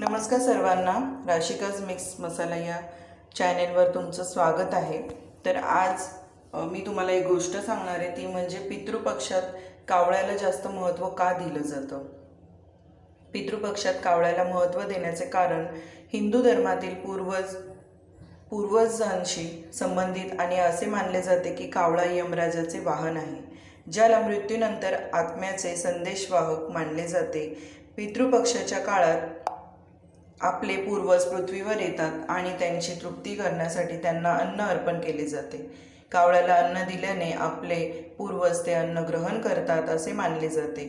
नमस्कार सर्वांना. राशिकाज मिक्स मसाला या चॅनेलवर तुमचं स्वागत आहे. तर आज मी तुम्हाला एक गोष्ट सांगणार आहे. ती म्हणजे पितृपक्षात कावळ्याला जास्त महत्त्व का दिलं जातं? पितृपक्षात कावळ्याला महत्त्व देण्याचे कारण हिंदू धर्मातील पूर्वज पूर्वजांशी संबंधित आणि असे मानले जाते की कावळा यमराजाचे वाहन आहे ज्याला मृत्यूनंतर आत्म्याचे संदेशवाहक मानले जाते. पितृपक्षाच्या काळात आपले पूर्वज पृथ्वीवर येतात आणि त्यांची तृप्ती करण्यासाठी त्यांना अन्न अर्पण केले जाते. कावळ्याला अन्न दिल्याने आपले पूर्वज ते अन्न ग्रहण करतात असे मानले जाते.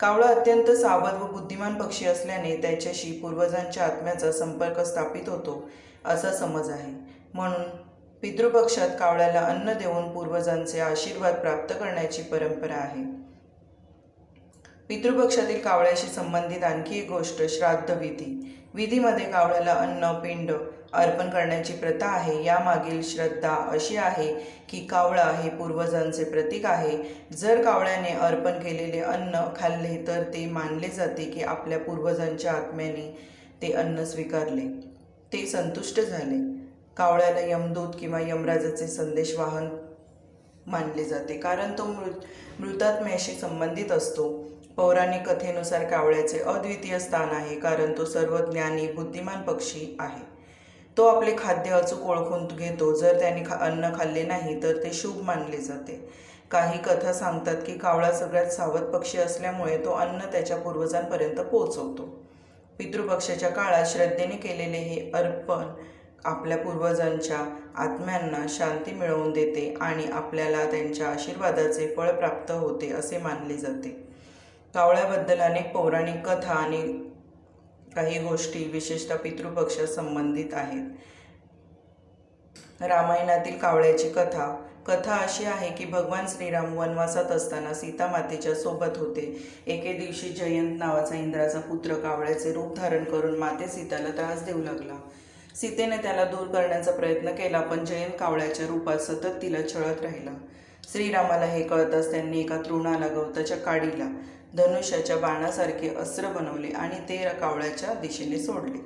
कावळा अत्यंत सावध व बुद्धिमान पक्षी असल्याने त्याच्याशी पूर्वजांच्या आत्म्याचा संपर्क स्थापित होतो असा समज आहे. म्हणून पितृपक्षात कावळ्याला अन्न देऊन पूर्वजांचे आशीर्वाद प्राप्त करण्याची परंपरा आहे. पितृपक्षातील कावळ्याशी संबंधित आणखी एक गोष्ट श्राद्ध विधी. विधीमध्ये कावळ्याला अन्न पिंड अर्पण करण्याची प्रथा आहे. यामागील श्रद्धा अशी आहे की कावळा हे पूर्वजांचे प्रतीक आहे. जर कावळ्याने अर्पण केलेले अन्न खाल्ले तर ते मानले जाते की आपल्या पूर्वजांच्या आत्म्याने ते अन्न स्वीकारले. ते संतुष्ट झाले. कावळ्याला यमदूत किंवा यमराजाचे संदेशवाहन मानले जाते. कारण तो मृत मृतात्म्याशी संबंधित असतो. पौराणिक कथेनुसार कावळ्याचे अद्वितीय स्थान आहे कारण तो सर्व ज्ञानी बुद्धिमान पक्षी आहे. तो आपले खाद्य अचूक ओळखून घेतो. जर त्याने खा अन्न खाल्ले नाही तर ते शुभ मानले जाते. काही कथा सांगतात की कावळा सगळ्यात सावध पक्षी असल्यामुळे तो अन्न त्याच्या पूर्वजांपर्यंत पोहोचवतो. पितृपक्षाच्या काळात श्रद्धेने केलेले हे अर्पण आपल्या पूर्वजांच्या आत्म्यांना शांती मिळवून देते आणि आपल्याला त्यांच्या आशीर्वादाचे फळ प्राप्त होते असे मानले जाते. कावळ्याबद्दल अनेक पौराणिक कथा आणि काही गोष्टी विशेषतः पितृपक्षा संबंधित आहेत. रामायणातील कावळ्याची कथा कथा अशी आहे की भगवान श्रीराम वनवासात असताना सीता मातेच्या सोबत होते. एके दिवशी जयंत नावाचा इंद्राचा पुत्र कावळ्याचे रूप धारण करून माते सीताला त्रास देऊ लागला. सीतेने त्याला दूर करण्याचा प्रयत्न केला पण जयंत कावळ्याच्या रूपात सतत तिला छळत राहिला. श्रीरामाला हे कळताच त्यांनी एका तृणाला गवताच्या काडीला धनुष्याच्या बाणासारखे अस्त्र बनवले आणि ते कावळ्याच्या दिशेने सोडले.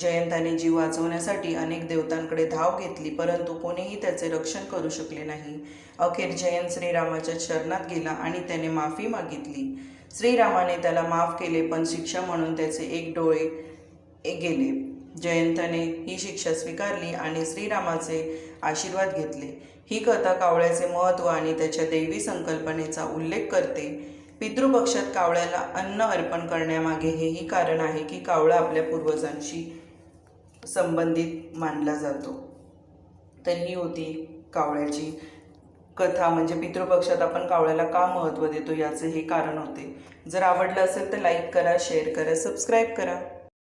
जयंताने जीव वाचवण्यासाठी अनेक देवतांकडे धाव घेतली परंतु कोणीही त्याचे रक्षण करू शकले नाही. अखेर जयंत श्रीरामाच्या शरणात गेला आणि त्याने माफी मागितली. श्रीरामाने त्याला माफ केले पण शिक्षा म्हणून त्याचे एक डोळे गेले. जयंताने ही शिक्षा स्वीकारली आणि श्रीरामाचे आशीर्वाद घेतले. ही कथा कावळ्याचे महत्त्व आणि त्याच्या दैवी संकल्पनेचा उल्लेख करते. पितृपक्षात कावळ्याला अन्न अर्पण करण्यामागे हेही कारण आहे की कावळा आपल्या पूर्वजांशी संबंधित मानला जातो. तर ही होती कावळ्याची कथा म्हणजे पितृपक्षात आपण कावळ्याला का महत्त्व देतो याचे हे कारण होते. जर आवडलं असेल तर लाईक करा शेअर करा सबस्क्राईब करा.